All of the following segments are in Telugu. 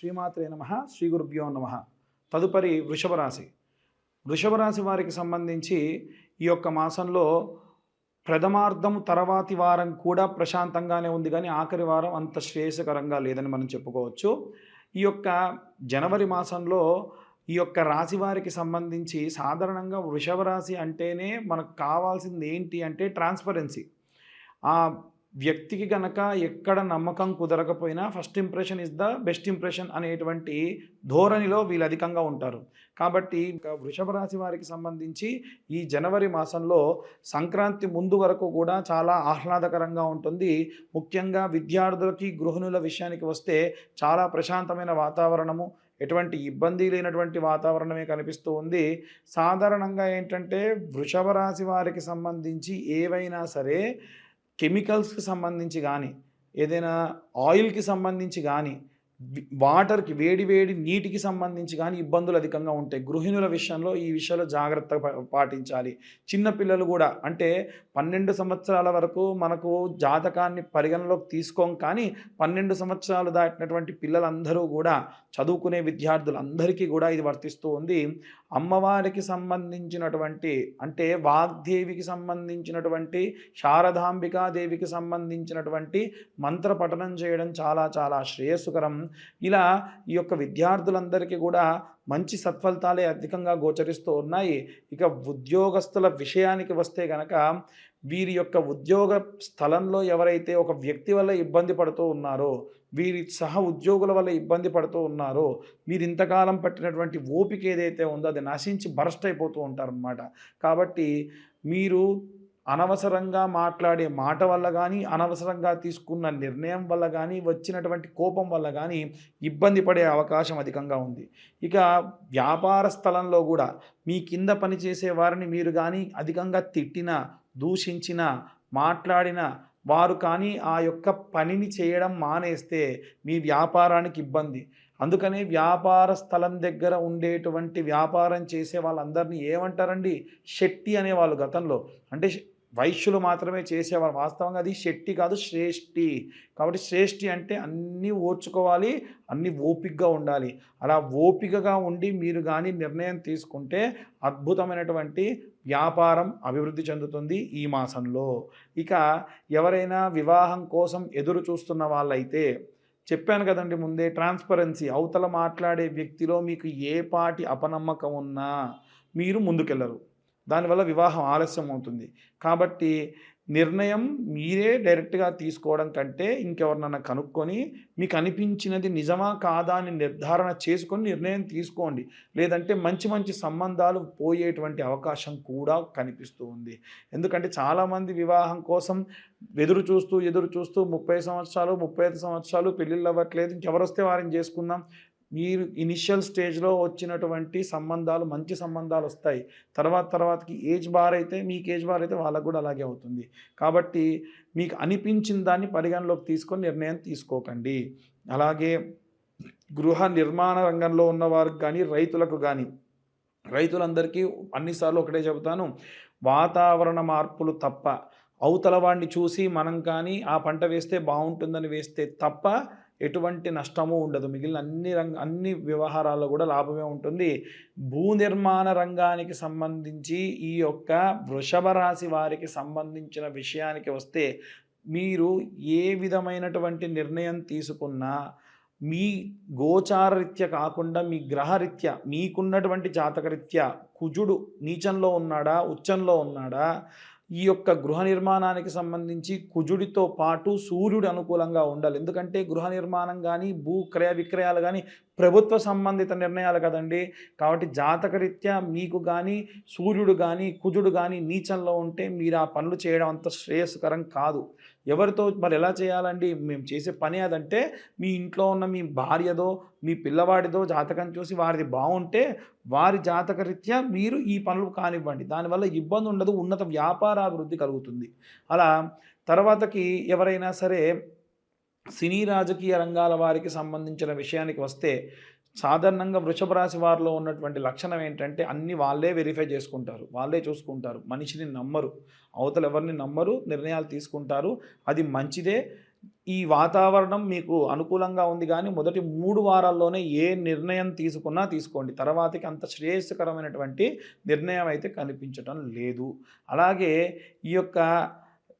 శ్రీమాత్రే నమ శ్రీ గురుభ్యో నమ. తదుపరి వృషభ రాశి వృషభ రాశి వారికి సంబంధించి ఈ యొక్క మాసంలో ప్రథమార్థం తర్వాతి వారం కూడా ప్రశాంతంగానే ఉంది కానీ ఆఖరి వారం అంత శ్రేయస్కరంగా లేదని మనం చెప్పుకోవచ్చు. ఈ యొక్క జనవరి మాసంలో ఈ యొక్క రాశి వారికి సంబంధించి సాధారణంగా వృషభ రాశి అంటేనే మనకు కావాల్సింది ఏంటి అంటే ట్రాన్స్పరెన్సీ. ఆ వ్యక్తికి కనుక ఎక్కడ నమ్మకం కుదరకపోయినా first impression is the best impression అనేటువంటి ధోరణిలో వీళ్ళు అధికంగా ఉంటారు. కాబట్టి ఇంకా వృషభ రాశి వారికి సంబంధించి ఈ జనవరి మాసంలో సంక్రాంతి ముందు వరకు కూడా చాలా ఆహ్లాదకరంగా ఉంటుంది. ముఖ్యంగా విద్యార్థులకి గృహిణుల విషయానికి వస్తే చాలా ప్రశాంతమైన వాతావరణము ఎటువంటి ఇబ్బంది లేనటువంటి వాతావరణమే కనిపిస్తూ ఉంది. సాధారణంగా ఏంటంటే వృషభ రాశి వారికి సంబంధించి ఏవైనా సరే కెమికల్స్కి సంబంధించి కానీ ఏదైనా ఆయిల్కి సంబంధించి కానీ వాటర్కి వేడి వేడి నీటికి సంబంధించి కానీ ఇబ్బందులు అధికంగా ఉంటాయి. గృహిణుల విషయంలో ఈ విషయంలో జాగ్రత్త పాటించాలి. చిన్నపిల్లలు కూడా అంటే పన్నెండు సంవత్సరాల వరకు మనకు జాతకాన్ని పరిగణలోకి తీసుకోం కానీ పన్నెండు సంవత్సరాలు దాటినటువంటి పిల్లలందరూ కూడా చదువుకునే విద్యార్థులందరికీ కూడా ఇది వర్తిస్తూ ఉంది. అమ్మవారికి సంబంధించినటువంటి అంటే వాగ్దేవికి సంబంధించినటువంటి శారదాంబికాదేవికి సంబంధించినటువంటి మంత్ర పఠనం చేయడం చాలా చాలా శ్రేయస్సుకరం ఇలా ఈ యొక్క విద్యార్థులందరికీ కూడా మంచి సత్ఫలితాలే అధికంగా గోచరిస్తూ ఉన్నాయి. ఇక ఉద్యోగస్తుల విషయానికి వస్తే గనక వీరి యొక్క ఉద్యోగ స్థలంలో ఎవరైతే ఒక వ్యక్తి వల్ల ఇబ్బంది పడుతూ ఉన్నారో వీరి సహ ఉద్యోగుల వల్ల ఇబ్బంది పడుతూ ఉన్నారో మీరు ఇంతకాలం పట్టినటువంటి ఓపిక ఏదైతే ఉందో అది నశించి బరస్ట్ అయిపోతూ ఉంటారనమాట కాబట్టి మీరు అనవసరంగా మాట్లాడే మాట వల్ల కానీ అనవసరంగా తీసుకున్న నిర్ణయం వల్ల కానీ వచ్చినటువంటి కోపం వల్ల కానీ ఇబ్బంది పడే అవకాశం అధికంగా ఉంది. ఇక వ్యాపార స్థలంలో కూడా మీ కింద పనిచేసే వారిని మీరు కానీ అధికంగా తిట్టిన దూషించిన మాట్లాడిన వారు కానీ ఆ యొక్క పనిని చేయడం మానేస్తే మీ వ్యాపారానికి ఇబ్బంది. అందుకనే వ్యాపార స్థలం దగ్గర ఉండేటువంటి వ్యాపారం చేసే వాళ్ళందరినీ ఏమంటారండి? శెట్టి అనేవాళ్ళు గతంలో. అంటే వైశ్యులు మాత్రమే చేసేవారు. వాస్తవంగా అది శెట్టి కాదు శ్రేష్ఠి. కాబట్టి శ్రేష్ఠి అంటే అన్నీ ఓర్చుకోవాలి అన్నీ ఓపికగా ఉండాలి. అలా ఓపికగా ఉండి మీరు కానీ నిర్ణయం తీసుకుంటే అద్భుతమైనటువంటి వ్యాపారం అభివృద్ధి చెందుతుంది ఈ మాసంలో. ఇక ఎవరైనా వివాహం కోసం ఎదురు చూస్తున్న వాళ్ళైతే చెప్పాను కదండి ముందే ట్రాన్స్పరెన్సీ. అవతల మాట్లాడే వ్యక్తిలో మీకు ఏ పాటి అపనమ్మకం ఉన్నా మీరు ముందుకెళ్ళరు. దానివల్ల వివాహం ఆలస్యం అవుతుంది. కాబట్టి నిర్ణయం మీరే డైరెక్ట్గా తీసుకోవడం కంటే ఇంకెవరినన్నా కనుక్కొని మీకు అనిపించినది నిజమా కాదా అని నిర్ధారణ చేసుకొని నిర్ణయం తీసుకోండి. లేదంటే మంచి మంచి సంబంధాలు పోయేటువంటి అవకాశం కూడా కనిపిస్తూ ఉంది. ఎందుకంటే చాలామంది వివాహం కోసం ఎదురు చూస్తూ ఎదురు చూస్తూ ముప్పై సంవత్సరాలు ముప్పై ఐదు సంవత్సరాలు పెళ్ళిళ్ళు అవ్వట్లేదు. ఇంకెవరొస్తే వారిని చేసుకుందాం. మీరు ఇనిషియల్ స్టేజ్లో వచ్చినటువంటి సంబంధాలు మంచి సంబంధాలు వస్తాయి. తర్వాత తర్వాతకి ఏజ్ బార్ అయితే మీకు ఏజ్ బార్ అయితే వాళ్ళకు కూడా అలాగే అవుతుంది. కాబట్టి మీకు అనిపించిన దాన్ని పరిగణలోకి తీసుకొని నిర్ణయం తీసుకోకండి. అలాగే గృహ నిర్మాణ రంగంలో ఉన్న వారికి కానీ రైతులకు కానీ రైతులందరికీ అన్నిసార్లు ఒకటే చెబుతాను. వాతావరణ మార్పులు తప్ప అవతల వాడిని చూసి మనం కానీ ఆ పంట వేస్తే బాగుంటుందని వేస్తే తప్ప ఎటువంటి నష్టము ఉండదు. మిగిలిన అన్ని రంగ అన్ని వ్యవహారాల్లో కూడా లాభమే ఉంటుంది. భూ నిర్మాణ రంగానికి సంబంధించి ఈ యొక్క వృషభ రాశి వారికి సంబంధించిన విషయానికి వస్తే మీరు ఏ విధమైనటువంటి నిర్ణయం తీసుకున్నా మీ గోచారరీత్య కాకుండా మీ గ్రహరీత్య మీకున్నటువంటి జాతకరీత్యా కుజుడు నీచంలో ఉన్నాడా ఉచ్చంలో ఉన్నాడా ఈ యొక్క గృహ నిర్మాణానికి సంబంధించి కుజుడితో పాటు సూర్యుడు అనుకూలంగా ఉండాలి. ఎందుకంటే గృహ నిర్మాణం కానీ భూ క్రయ విక్రయాలు కానీ ప్రభుత్వ సంబంధిత నిర్ణయాలు కదండి. కాబట్టి జాతకరీత్యా మీకు కానీ సూర్యుడు కానీ కుజుడు కానీ నీచంలో ఉంటే మీరు ఆ పనులు చేయడం అంత శ్రేయస్కరం కాదు. ఎవరితో మరి ఎలా చేయాలండి? మేము చేసే పని అదంటే మీ ఇంట్లో ఉన్న మీ భార్యదో మీ పిల్లవాడిదో జాతకం చూసి వారిది బాగుంటే వారి జాతకరీత్యా మీరు ఈ పనులు కానివ్వండి. దానివల్ల ఇబ్బంది ఉండదు ఉన్నత వ్యాపారాభివృద్ధి కలుగుతుంది. అలా తర్వాతకి ఎవరైనా సరే సినీ రాజకీయ రంగాల వారికి సంబంధించిన విషయానికి వస్తే సాధారణంగా వృషభ రాశి వారిలో ఉన్నటువంటి లక్షణం ఏంటంటే అన్ని వాళ్ళే వెరిఫై చేసుకుంటారు. వాళ్ళే చూసుకుంటారు. మనిషిని నమ్మరు. అవతల ఎవరిని నమ్మరు. నిర్ణయాలు తీసుకుంటారు. అది మంచిదే. ఈ వాతావరణం మీకు అనుకూలంగా ఉంది కానీ మొదటి మూడు వారాల్లోనే ఏ నిర్ణయం తీసుకున్నా తీసుకోండి. తర్వాతకి అంత శ్రేయస్కరమైనటువంటి నిర్ణయం అయితే కనిపించటం లేదు. అలాగే ఈ యొక్క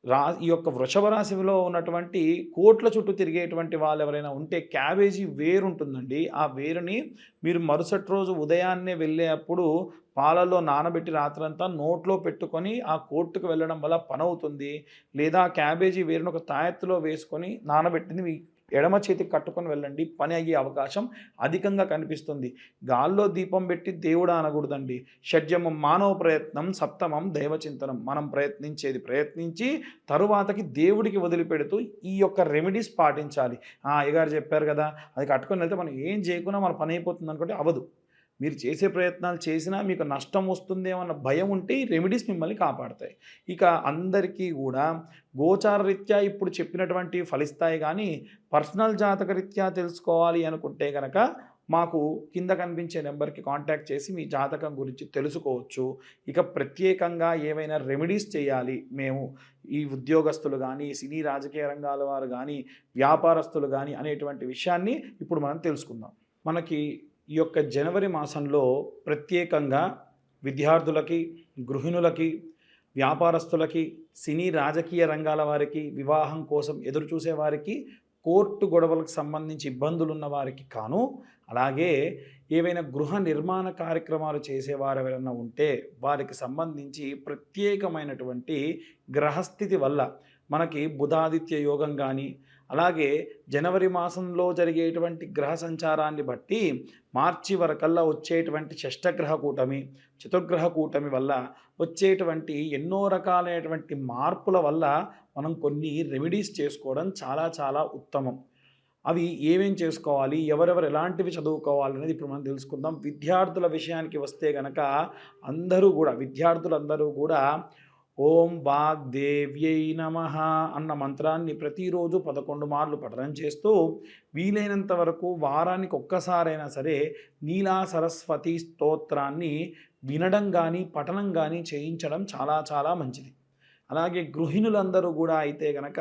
రా ఈ యొక్క వృషభ రాశిలో ఉన్నటువంటి కోట్ల చుట్టూ తిరిగేటువంటి వాళ్ళు ఎవరైనా ఉంటే క్యాబేజీ వేరు ఉంటుందండి. ఆ వేరుని మీరు మరుసటి రోజు ఉదయాన్నే వెళ్ళేటప్పుడు పాలలో నానబెట్టి రాత్రంతా నోట్లో పెట్టుకొని ఆ కోర్టుకు వెళ్ళడం వల్ల పని అవుతుంది లేదా క్యాబేజీ వేరుని ఒక తాయెత్తులో వేసుకొని నానబెట్టింది మీ ఎడమ చేతికి కట్టుకొని వెళ్ళండి. పని అయ్యే అవకాశం అధికంగా కనిపిస్తుంది. గాల్లో దీపం పెట్టి దేవుడు అనకూడదండి. షడ్జమం మానవ ప్రయత్నం సప్తమం దైవచింతనం మనం ప్రయత్నించేది ప్రయత్నించి తరువాతకి దేవుడికి వదిలిపెడుతూ ఈ యొక్క రెమెడీస్ పాటించాలి. ఆ అయ్యగారు చెప్పారు కదా అది కట్టుకొని వెళ్తే మనం ఏం చేయకుండా మన పని అయిపోతుంది అనుకుంటే అవదు మీరు చేసే ప్రయత్నాలు చేసినా మీకు నష్టం వస్తుందేమో అన్న భయం ఉంటే ఈ రెమెడీస్ మిమ్మల్ని కాపాడతాయి. ఇక అందరికీ కూడా గోచార రీత్యా ఇప్పుడు చెప్పినటువంటి ఫలిస్తాయి కానీ పర్సనల్ జాతక రీత్యా తెలుసుకోవాలి అనుకుంటే కనుక మాకు కింద కనిపించే నెంబర్కి కాంటాక్ట్ చేసి మీ జాతకం గురించి తెలుసుకోవచ్చు. ఇక ప్రత్యేకంగా ఏవైనా రెమెడీస్ చేయాలి మేము ఈ ఉద్యోగస్తులు కానీ సినీ రాజకీయ రంగాల వారు కానీ వ్యాపారస్తులు కానీ అనేటువంటి విషయాన్ని ఇప్పుడు మనం తెలుసుకుందాం. మనకి ఈ యొక్క జనవరి మాసంలో ప్రత్యేకంగా విద్యార్థులకి గృహిణులకి వ్యాపారస్తులకి సినీ రాజకీయ రంగాల వారికి వివాహం కోసం ఎదురు చూసే వారికి కోర్టు గొడవలకు సంబంధించి ఇబ్బందులు ఉన్న వారికి కాను అలాగే ఏవైనా గృహ నిర్మాణ కార్యక్రమాలు చేసేవారు ఎవరైనా ఉంటే వారికి సంబంధించి ప్రత్యేకమైనటువంటి గ్రహస్థితి వల్ల మనకి బుధాదిత్య యోగం కానీ అలాగే జనవరి మాసంలో జరిగేటువంటి గ్రహ సంచారాన్ని బట్టి మార్చి వరకల్లా వచ్చేటువంటి షష్టగ్రహ కూటమి చతుర్గ్రహ కూటమి వల్ల వచ్చేటువంటి ఎన్నో రకాలైనటువంటి మార్పుల వల్ల మనం కొన్ని రెమెడీస్ చేసుకోవడం చాలా చాలా ఉత్తమం. అవి ఏమేం చేసుకోవాలి ఎవరెవరు ఎలాంటివి చదువుకోవాలి అనేది ఇప్పుడు మనం తెలుసుకుందాం. విద్యార్థుల విషయానికి వస్తే కనుక అందరూ కూడా విద్యార్థులందరూ కూడా ఓం వాగ్దేవ్యై నమ అన్న మంత్రాన్ని ప్రతిరోజు పదకొండు మార్లు పఠనం చేస్తూ వీలైనంత వరకు వారానికి ఒక్కసారైనా సరే నీలా సరస్వతి స్తోత్రాన్ని వినడం కానీ పఠనం కానీ చేయించడం చాలా చాలా మంచిది. అలాగే గృహిణులందరూ కూడా అయితే కనుక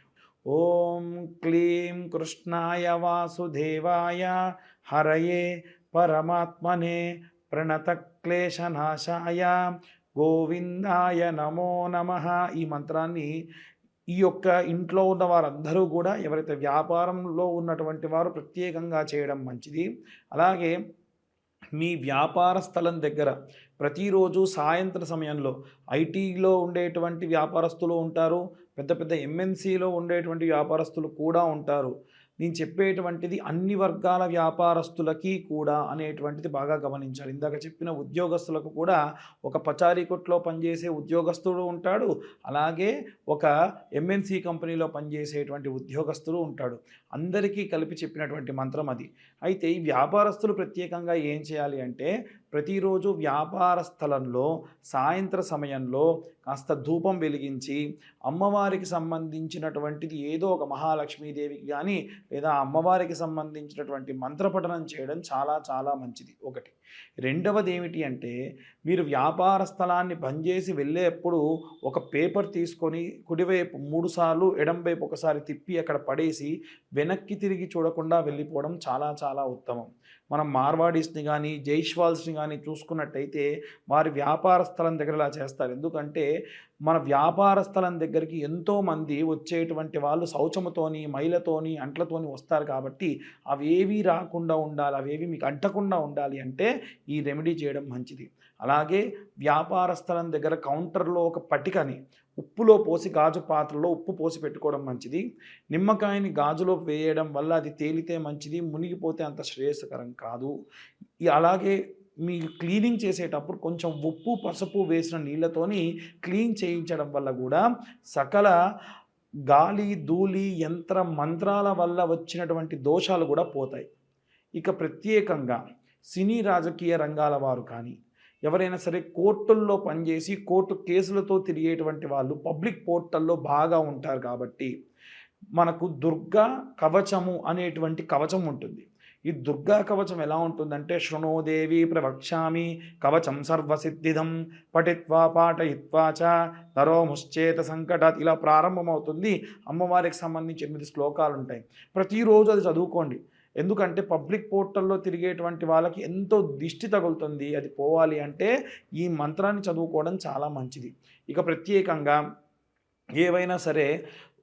ఓం క్లీం కృష్ణాయ వాసుదేవాయ హరయే పరమాత్మనే ప్రణతక్లేశనాశాయ. గోవిందాయ నమో నమ. ఈ మంత్రాన్ని ఈ యొక్క ఇంట్లో ఉన్న వారందరూ కూడా ఎవరైతే వ్యాపారంలో ఉన్నటువంటి వారు ప్రత్యేకంగా చేయడం మంచిది. అలాగే మీ వ్యాపార స్థలం దగ్గర ప్రతిరోజు సాయంత్ర సమయంలో ఐటీలో ఉండేటువంటి వ్యాపారస్తులు ఉంటారు పెద్ద పెద్ద ఎంఎన్సీలో ఉండేటువంటి వ్యాపారస్తులు కూడా ఉంటారు. నేను చెప్పేటువంటిది అన్ని వర్గాల వ్యాపారస్తులకి కూడా అనేటువంటిది బాగా గమనించాలి. ఇందాక చెప్పిన ఉద్యోగస్తులకు కూడా ఒక పచారీ కొట్లో పనిచేసే ఉద్యోగస్తుడు ఉంటాడు. అలాగే ఒక ఎంఎన్సీ కంపెనీలో పనిచేసేటువంటి ఉద్యోగస్తుడు ఉంటాడు. అందరికీ కలిపి చెప్పినటువంటి మంత్రం అది. అయితే ఈ వ్యాపారస్తులు ప్రత్యేకంగా ఏం చేయాలి అంటే ప్రతిరోజు వ్యాపార స్థలంలో సాయంత్ర సమయంలో కాస్త ధూపం వెలిగించి అమ్మవారికి సంబంధించినటువంటిది ఏదో ఒక మహాలక్ష్మీదేవికి కానీ లేదా అమ్మవారికి సంబంధించినటువంటి మంత్రపఠనం చేయడం చాలా చాలా మంచిది. ఒకటి. రెండవది ఏమిటి అంటే మీరు వ్యాపార స్థలాన్ని బంద్ చేసి వెళ్ళేప్పుడు ఒక పేపర్ తీసుకొని కుడివైపు మూడుసార్లు ఎడంవైపు ఒకసారి తిప్పి అక్కడ పడేసి వెనక్కి తిరిగి చూడకుండా వెళ్ళిపోవడం చాలా చాలా ఉత్తమం. మనం మార్వాడీస్ని కానీ జైష్వాల్స్ని కానీ చూసుకున్నట్టయితే వారి వ్యాపార స్థలం దగ్గర ఇలా చేస్తారు. ఎందుకంటే మన వ్యాపార స్థలం దగ్గరికి ఎంతోమంది వచ్చేటువంటి వాళ్ళు శౌచముతోని మైలతోని అంట్లతోని వస్తారు కాబట్టి అవేవి రాకుండా ఉండాలి అవేవి మీకు అంటకుండా ఉండాలి అంటే ఈ రెమెడీ చేయడం మంచిది. అలాగే వ్యాపార స్థలం దగ్గర కౌంటర్లో ఒక పటికని ఉప్పులో పోసి గాజు పాత్రలో ఉప్పు పోసి పెట్టుకోవడం మంచిది. నిమ్మకాయని గాజులో వేయడం వల్ల అది తేలితే మంచిది మునిగిపోతే అంత శ్రేయస్కరం కాదు. అలాగే మీ క్లీనింగ్ చేసేటప్పుడు కొంచెం ఉప్పు పసుపు వేసిన నీళ్ళతోని క్లీన్ చేయించడం వల్ల కూడా సకల గాలి ధూళి యంత్ర మంత్రాల వల్ల వచ్చినటువంటి దోషాలు కూడా పోతాయి. ఇక ప్రత్యేకంగా సినీ రాజకీయ రంగాల వారు కానీ ఎవరైనా సరే కోర్టుల్లో పనిచేసి కోర్టు కేసులతో తిరిగేటువంటి వాళ్ళు పబ్లిక్ పోర్టల్లో బాగా ఉంటారు కాబట్టి మనకు దుర్గా కవచము అనేటువంటి కవచం ఉంటుంది. ఈ దుర్గా కవచం ఎలా ఉంటుందంటే శృణోదేవి ప్రవక్ష్యామి కవచం సర్వసిద్ధిదం పఠిత్వా పాఠయిత్వా చ నరోముశ్చేత సంకటాత్ ఇలా ప్రారంభమవుతుంది. అమ్మవారికి సంబంధించి ఎనిమిది శ్లోకాలు ఉంటాయి ప్రతిరోజు అది చదువుకోండి. ఎందుకంటే పబ్లిక్ పోర్టల్లో తిరిగేటువంటి వాళ్ళకి ఎంతో దిష్టి తగులుతుంది. అది పోవాలి అంటే ఈ మంత్రాన్ని చదువుకోవడం చాలా మంచిది. ఇక ప్రత్యేకంగా ఏవైనా సరే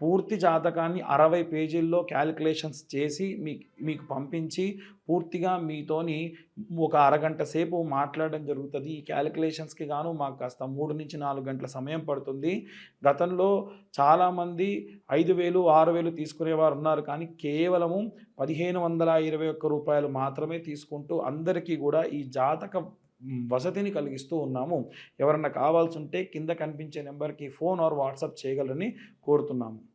పూర్తి జాతకాన్ని అరవై పేజీల్లో క్యాలిక్యులేషన్స్ చేసి మీకు మీకు పంపించి పూర్తిగా మీతోని ఒక అరగంట సేపు మాట్లాడడం జరుగుతుంది. ఈ క్యాలిక్యులేషన్స్కి గాను మాకు కాస్త మూడు నుంచి నాలుగు గంటల సమయం పడుతుంది. గతంలో చాలామంది ఐదు వేలు ఆరు వేలు తీసుకునేవారు ఉన్నారు. కానీ కేవలము పదిహేను వందల ఇరవై ఒక్క రూపాయలు మాత్రమే తీసుకుంటూ అందరికీ కూడా ఈ జాతక వసతిని కలిగిస్తూ ఉన్నాము. ఎవరన్నా కావాల్సి ఉంటే కింద కనిపించే నెంబర్కి ఫోన్ ఆర్ వాట్సాప్ చేయగలరని కోరుతున్నాము.